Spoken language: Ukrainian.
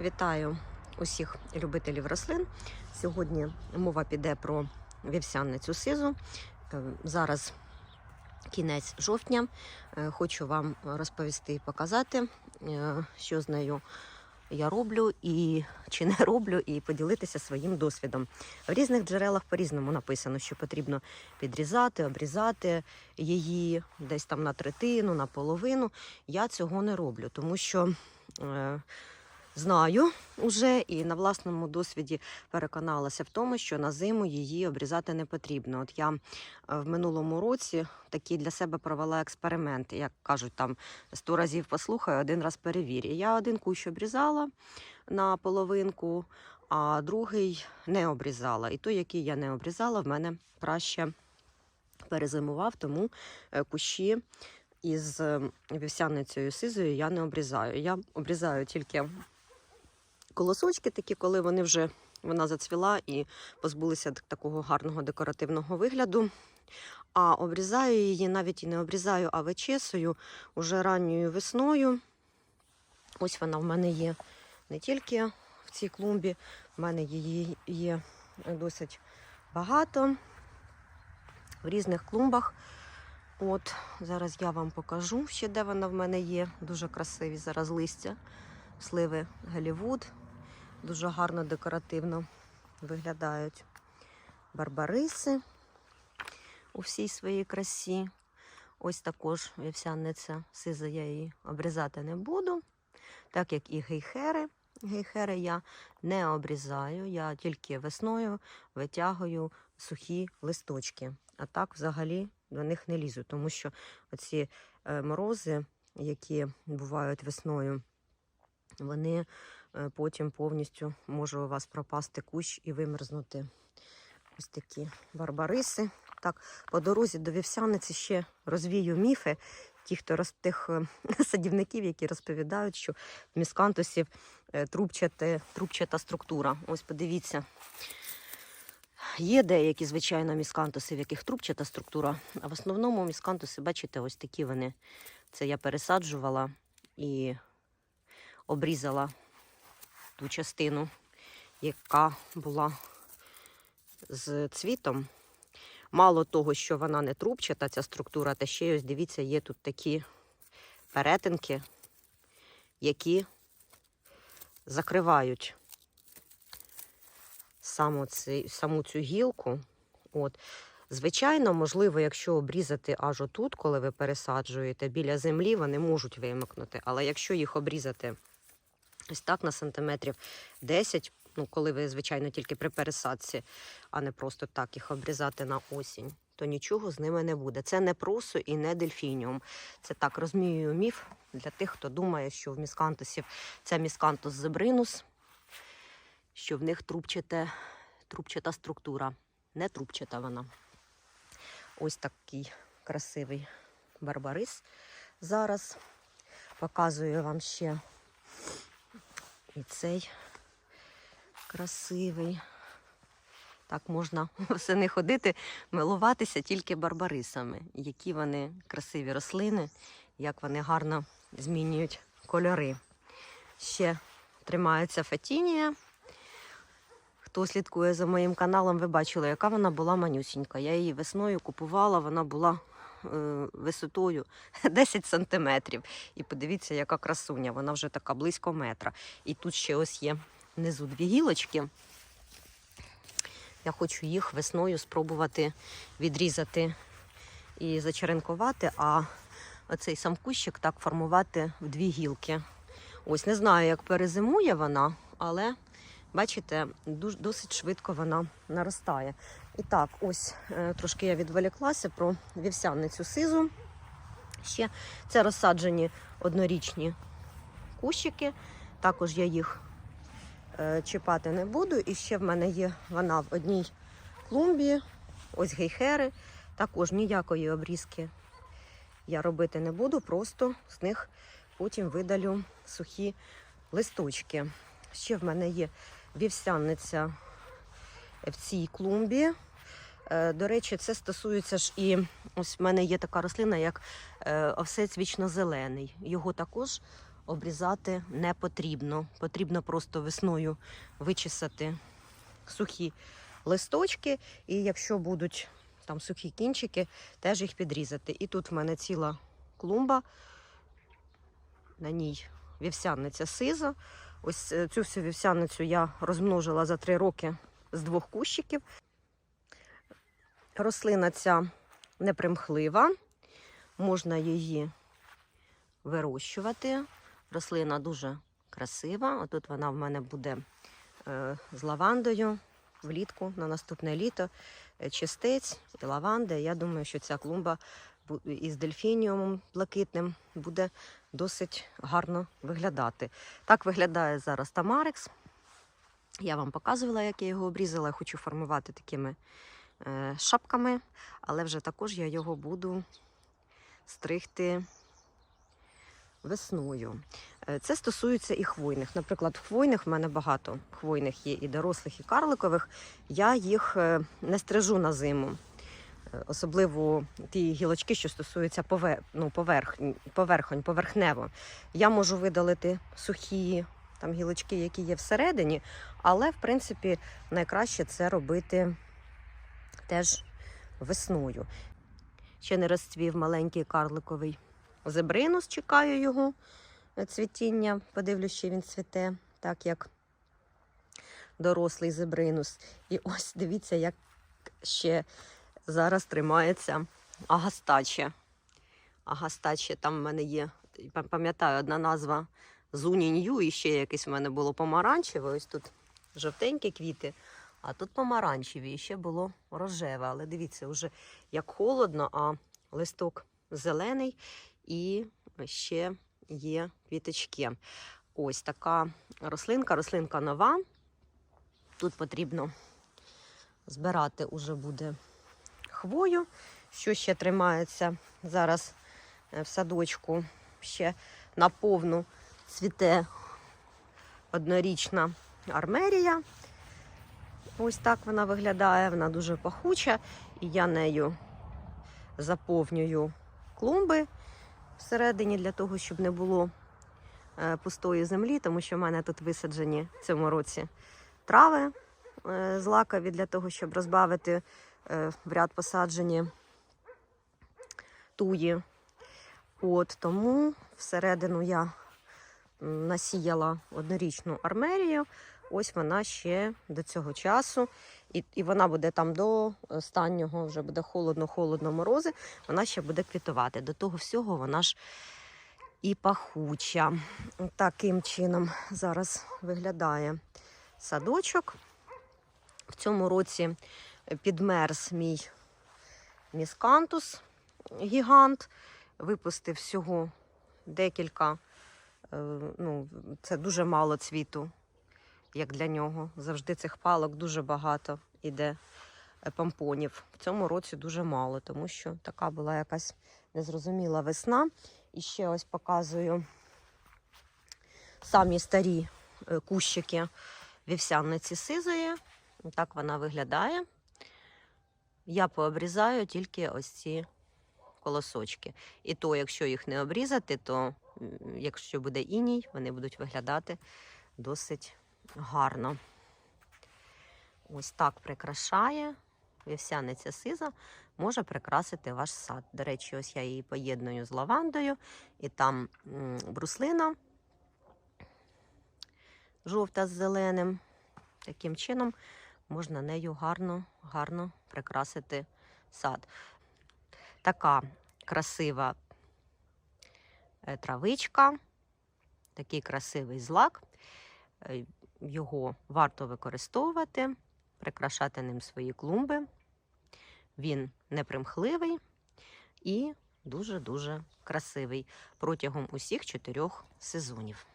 Вітаю усіх любителів рослин. Сьогодні мова піде про вівсянницю сизу. Е, Зараз кінець жовтня. Е, Хочу вам розповісти і показати, е, що з нею я роблю і чи не роблю, і поділитися своїм досвідом. В різних джерелах по-різному написано, що потрібно підрізати, обрізати її десь там на третину, на половину. Я цього не роблю, тому що. Знаю уже і на власному досвіді переконалася в тому, що на зиму її обрізати не потрібно. От я е, в минулому році такий для себе провела експеримент. Як кажуть, там сто разів послухаю, один раз перевір. І Я один кущ обрізала на половинку, а другий не обрізала. І той, який я не обрізала, в мене краще перезимував, тому е, кущі із е, вівсяницею сизою я не обрізаю. Я обрізаю тільки колосочки, такі, коли вони вже вона зацвіла і позбулися такого гарного декоративного вигляду. А обрізаю її навіть і не обрізаю, а вичесую уже ранньою весною. Ось вона в мене є не тільки в цій клумбі, в мене її є досить багато в різних клумбах. От, зараз я вам покажу ще, де вона в мене є. Дуже красиві зараз листя. Сливи Голлівуд. Дуже гарно декоративно виглядають барбариси у всій своїй красі. Ось також вівсяниця сиза, я її обрізати не буду, так як і гейхери. Гейхери я не обрізаю, я тільки весною витягую сухі листочки. А так взагалі до них не лізу, тому що оці е, морози, які бувають весною, вони потім повністю може у вас пропасти кущ і вимерзнути. Ось такі барбариси. Так, по дорозі до вівсяниці ще розвію міфи. Ті, хто роз тих е, садівників, які розповідають, що в міскантусів е, трубчате, трубчата структура. Ось подивіться. Є деякі, звичайно, міскантуси, в яких трубчата структура, а в основному міскантуси, бачите, ось такі вони. Це я пересаджувала і обрізала ту частину, яка була з цвітом. Мало того, що вона не трубчата, ця структура, та ще ось дивіться, є тут такі перетинки, які закривають саму, цю гілку. От. Звичайно, можливо, якщо обрізати аж отут, коли ви пересаджуєте біля землі, вони можуть вимикнути. Але якщо їх обрізати ось так на сантиметрів 10, ну коли ви, звичайно, тільки при пересадці, а не просто так їх обрізати на осінь, то нічого з ними не буде. Це не просо і не дельфініум. Це так розміюю міф для тих, хто думає, що в міскантусів це міскантус зебринус, що в них трубчате, трубчата структура. Не трубчата вона. Ось такий красивий барбарис. Зараз показую вам ще і цей красивий. Так можна восени ходити, милуватися тільки барбарисами. Які вони красиві рослини, як вони гарно змінюють кольори. Ще тримається фатінія. Хто слідкує за моїм каналом, ви бачили, яка вона була манюсінька. Я її весною купувала, вона була висотою 10 сантиметрів. І подивіться, яка красуня, вона вже така близько метра. І тут ще ось є внизу дві гілочки. Я хочу їх весною спробувати відрізати і зачеренкувати, а оцей сам кущик так формувати в дві гілки. Ось не знаю, як перезимує вона, але бачите, досить швидко вона наростає. І так, ось е, трошки я відволіклася про вівсяницю сизу. Ще це розсаджені однорічні кущики. Також я їх е, чіпати не буду. І ще в мене є вона в одній клумбі, ось гейхери. Також ніякої обрізки я робити не буду, просто з них потім видалю сухі листочки. Ще в мене є вівсяниця в цій клумбі. Е, До речі, це стосується ж і ось в мене є така рослина, як е, овсець вічно-зелений. Його також обрізати не потрібно. Потрібно просто весною вичесати сухі листочки, і якщо будуть там сухі кінчики, теж їх підрізати. І тут в мене ціла клумба, на ній вівсяниця сиза. Ось е, цю всю вівсяницю я розмножила за три роки з двох кущиків. Рослина ця непримхлива, можна її вирощувати. Рослина дуже красива. Отут вона в мене буде е, з лавандою влітку на наступне літо. Е, Чистець і лаванда. Я думаю, що ця клумба із дельфініумом блакитним буде досить гарно виглядати. Так виглядає зараз Тамарекс. Я вам показувала, як я його обрізала. Хочу формувати такими е, шапками, але вже також я його буду стригти весною. Е, Це стосується і хвойних. Наприклад, хвойних в мене багато хвойних є і дорослих, і карликових. Я їх е, не стрижу на зиму. Особливо ті гілочки, що стосуються пове- ну, поверх, поверхонь, поверхнево. Я можу видалити сухі там гілочки, які є всередині, але в принципі найкраще це робити теж весною. Ще не розцвів маленький карликовий зебринус, чекаю його цвітіння. Подивлюсь, що він цвіте, так як дорослий зебринус. І ось дивіться, як ще зараз тримається агастаче. Агастаче, там в мене є, пам'ятаю, одна назва Зунінью, і ще якесь в мене було помаранчеве. Ось тут жовтенькі квіти, а тут помаранчеві, і ще було рожеве. Але дивіться, вже як холодно, а листок зелений і ще є квіточки. Ось така рослинка, рослинка нова. Тут потрібно збирати уже буде хвою, що ще тримається зараз е, в садочку. Ще наповну цвіте однорічна армерія. Ось так вона виглядає, вона дуже пахуча, і я нею заповнюю клумби всередині для того, щоб не було е, пустої землі, тому що в мене тут висаджені в цьому році трави е, злакові для того, щоб розбавити е, в ряд посаджені туї. От тому всередину я насіяла однорічну армерію. Ось вона ще до цього часу. І, і вона буде там до останнього, вже буде холодно-холодно морози, вона ще буде квітувати. До того всього вона ж і пахуча. Таким чином зараз виглядає садочок. В цьому році підмерз мій міскантус гігант. Випустив всього декілька, ну, це дуже мало цвіту, як для нього. Завжди цих палок дуже багато іде е, помпонів. В цьому році дуже мало, тому що така була якась незрозуміла весна. І ще ось показую самі старі е, кущики вівсяниці сизої. Так вона виглядає. Я пообрізаю тільки ось ці колосочки. І то, якщо їх не обрізати, то якщо буде іній, вони будуть виглядати досить гарно. Ось так прикрашає вівсяниця сиза, може прикрасити ваш сад. До речі, ось я її поєдную з лавандою, і там бруслина жовта з зеленим. Таким чином можна нею гарно, гарно прикрасити сад. Така красива травичка, такий красивий злак. Е, Його варто використовувати, прикрашати ним свої клумби. Він непримхливий і дуже-дуже красивий протягом усіх чотирьох сезонів.